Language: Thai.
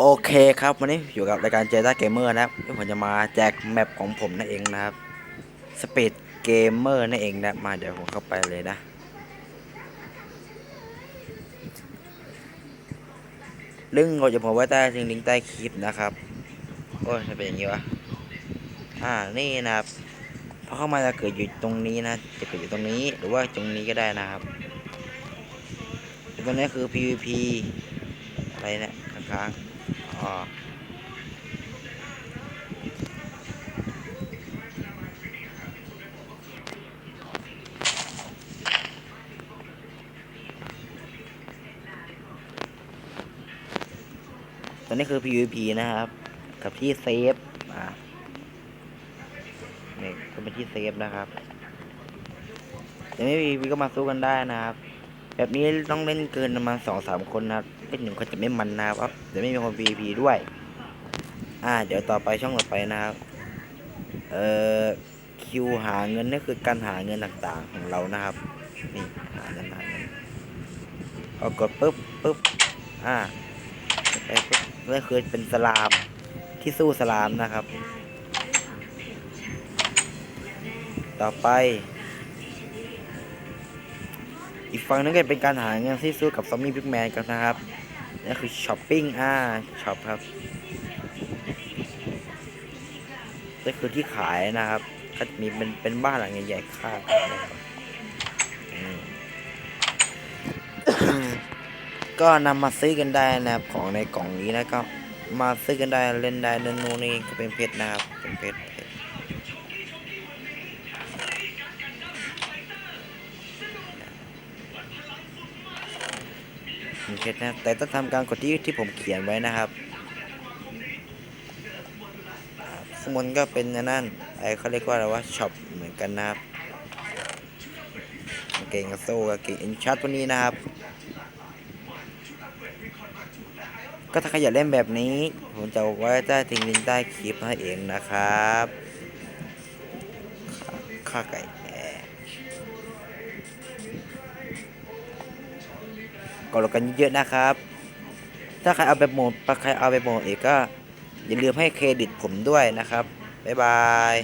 โอเคครับวันนี้อยู่กับรายการเจต้าเกมเมอร์นะครับที่ผมจะมาแจกแมปของผมนั่นเองนะครับสปีดเกมเมอร์นั่นเองนะมาเดี๋ยวผมเข้าไปเลยนะลิงก์เราจะผมไว้ใต้ทิ้งลิงก์ใต้คลิปนะครับ โอ้ยทำไมเป็นอย่างนี้วะอ่านี่นะครับพอเข้ามาจะเกิดอยู่ตรงนี้นะ จะเกิดอยู่ตรงนี้หรือว่าตรงนี้ก็ได้นะครับตรงนี้คือ PVP อะไรเนะค้างๆ ตอนนี้คือ PVP นะครับ กับที่เซฟอ่านี่ก็เป็นที่เซฟนะครับแต่ไม่ PVP ก็มาสู้กันได้นะครับ แบบนี้ต้องเล่นเกินประมาณสองสามคนนะครับเล่นหนึ่งคนจะไม่มันนะครับเดี๋ยวไม่มีคน PVP ด้วย อ่า เดี๋ยวต่อไปช่องต่อไปนะครับ เอ่อคิวหาเงินนี่คือการหาเงินต่างๆของเรานะครับนี่หาเงินหาเงินพอกดปุ๊บปุ๊บอ่าไปปุ๊บนี่คือเป็นสลามที่สู้สลามนะครับ ต่อไป อีกฝั่งนึงก็เป็นการหาเงินที่สู้กับซอมบี้บิ๊กแมนกันนะครับนี่คือช้อปปิ้งอ่าช็อปครับนี่คือที่ขายนะครับก็มีเป็นเป็นบ้านหลังใหญ่ๆข้างกันนะครับอืมก็นำมาซื้อกันได้นะครับของในกล่องนี้นะก็มาซื้อกันได้เล่นได้นั่นนู่นนี่ก็เป็นเพชรนะครับเป็นเพชร เพชรเป็นเพชรนะแต่ต้องทำการกดที่ที่ผมเขียนไว้นะครับข้างบนก็เป็นอันนั่นไอเขาเรียกว่าอะไรว่าช็อปเหมือนกันนะครับเก่งกระโซ่กางเกงอินชัดตัวนี้นะครับ ก็ถ้าใครอยากเล่นแบบนี้ ผมจะไว้ใต้ทิ้งลิงก์ใต้คลิปให้เองนะครับข้าไก่ กดลงกันเยอะๆนะครับ ถ้าใครเอาแบบโหมดใครเอาแบบโหมดเอกก็อย่าลืมให้เครดิตผมด้วยนะครับบ๊ายบาย